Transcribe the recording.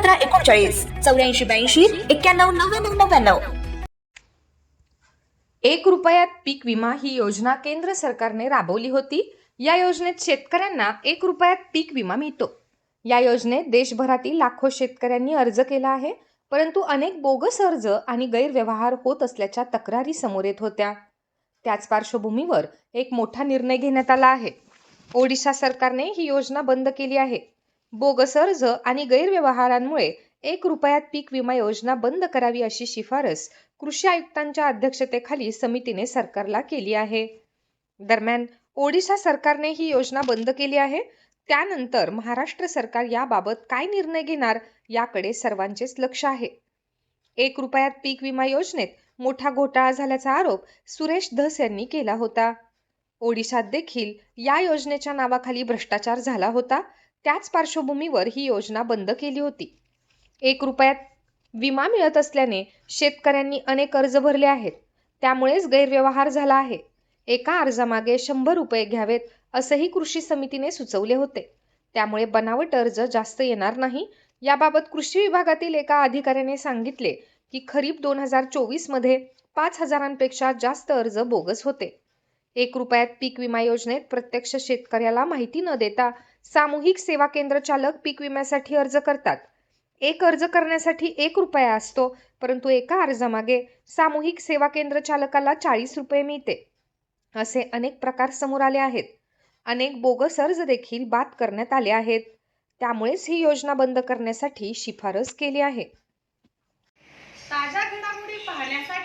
सतरा एकोणचाळीस चौऱ्याऐंशी ब्याऐंशी एक्क्याण्णव नव्याण्णव नव्याण्णव. एक रुपयात पीक विमा ही योजना केंद्र सरकारने राबवली होती. या योजनेत शेतकऱ्यांना एक रुपयात पीक विमा मिळतो. या योजनेत देशभरातील लाखो शेतकऱ्यांनी अर्ज केला आहे परंतु अनेक बोगस अर्ज आणि गैरव्यवहार होत असल्याच्या तक्रारी समोर येत होत्या. त्याच पार्श्वभूमीवर एक मोठा निर्णय घेण्यात आला आहे. ओडिशा सरकारने ही योजना बंद केली आहे. बोगस अर्ज आणि गैरव्यवहारांमुळे एक रुपयात पीक विमा योजना बंद करावी अशी शिफारस कृषी आयुक्तांच्या अध्यक्षतेखाली समितीने सरकारला केली आहे. दरम्यान ओडिशा सरकारने ही योजना बंद केली आहे. त्यानंतर महाराष्ट्र सरकार याबाबत काय निर्णय घेणार याकडे सर्वांचेच लक्ष आहे. एक रुपयात पीक विमा योजनेत मोठा घोटाळा झाल्याचा आरोप सुरेश धस यांनी केला होता. ओडिशात देखील या योजनेच्या नावाखाली भ्रष्टाचार झाला होता. त्याच पार्श्वभूमीवर ही योजना बंद केली होती. एक रुपयात विमा मिळत असल्याने शेतकऱ्यांनी अनेक अर्ज भरले आहेत. त्यामुळेच गैरव्यवहार झाला आहे. एका अर्जामागे शंभर रुपये घ्यावेत असंही कृषी समितीने सुचवले होते. त्यामुळे बनावट अर्ज जास्त येणार नाही. याबाबत कृषी विभागातील एका अधिकाऱ्याने सांगितले की खरीप दोन हजार चोवीसमध्ये पाच हजारांपेक्षा जास्त अर्ज बोगस होते. एक रुपयात पीक विमा योजनेत प्रत्यक्ष शेतकऱ्याला माहिती न देता सामूहिक सेवा केंद्र चालक पीक विम्यासाठी अर्ज करतात. एक अर्ज करण्यासाठी एक रुपया असतो परंतु एका अर्जामागे सामूहिक सेवा केंद्र चालकाला चाळीस रुपये मिळते असे अनेक प्रकार समोर आले आहेत. अनेक बोगस अर्ज देखील बाद करण्यात आले आहेत. त्यामुळेच ही योजना बंद करण्यासाठी शिफारस केली आहे.